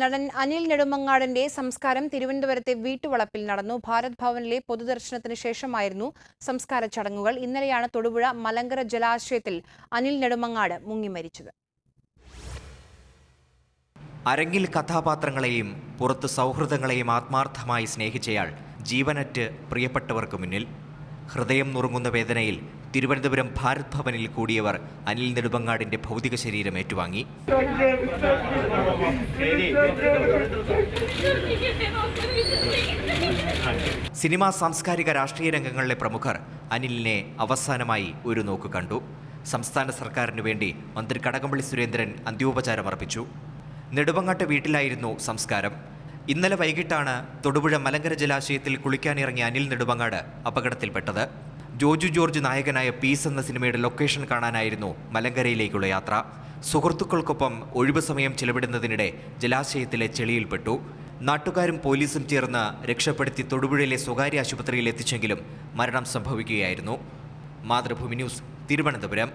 നടൻ അനിൽ നെടുമങ്ങാടിന്റെ സംസ്കാരം തിരുവനന്തപുരത്തെ വീട്ടുവളപ്പിൽ നടന്നു. ഭാരത് ഭവനിലെ പൊതുദർശനത്തിന് ശേഷമായിരുന്നു സംസ്കാര ചടങ്ങുകൾ. ഇന്നലെയാണ് തൊടുപുഴ മലങ്കര ജലാശയത്തിൽ അനിൽ നെടുമങ്ങാട് മുങ്ങി മരിച്ചത്. അരങ്ങിൽ കഥാപാത്രങ്ങളെയും പുറത്ത് സൗഹൃദങ്ങളെയും ആത്മാർത്ഥമായി സ്നേഹിച്ചയാൾ ജീവനറ്റ് പ്രിയപ്പെട്ടവർക്ക് മുന്നിൽ. ഹൃദയം നുറുങ്ങുന്ന വേദനയിൽ തിരുവനന്തപുരം ഭാരത് ഭവനിൽ കൂടിയവർ അനിൽ നെടുമങ്ങാടിന്റെ ഭൗതിക ശരീരം ഏറ്റുവാങ്ങി. സിനിമാ സാംസ്കാരിക രാഷ്ട്രീയ രംഗങ്ങളിലെ പ്രമുഖർ അനിലിനെ അവസാനമായി ഒരു നോക്ക് കണ്ടു. സംസ്ഥാന സർക്കാരിനു വേണ്ടി മന്ത്രി കടകംപള്ളി സുരേന്ദ്രൻ അന്ത്യോപചാരം അർപ്പിച്ചു. നെടുമങ്ങാട്ട് വീട്ടിലായിരുന്നു സംസ്കാരം. ഇന്നലെ വൈകിട്ടാണ് തൊടുപുഴ മലങ്കര ജലാശയത്തിൽ കുളിക്കാനിറങ്ങിയ അനിൽ നെടുമങ്ങാട് അപകടത്തിൽപ്പെട്ടത്. ജോജു ജോർജ് നായകനായ പീസ് എന്ന സിനിമയുടെ ലൊക്കേഷൻ കാണാനായിരുന്നു മലങ്കരയിലേക്കുള്ള യാത്ര. സുഹൃത്തുക്കൾക്കൊപ്പം ഒഴിവു സമയം ചിലവിടുന്നതിനിടെ ജലാശയത്തിലെ ചെളിയിൽപ്പെട്ടു. നാട്ടുകാരും പോലീസും ചേർന്ന് രക്ഷപ്പെടുത്തി തൊടുപുഴയിലെ സ്വകാര്യ ആശുപത്രിയിൽ എത്തിച്ചെങ്കിലും മരണം സംഭവിക്കുകയായിരുന്നു. മാതൃഭൂമി ന്യൂസ് തിരുവനന്തപുരം.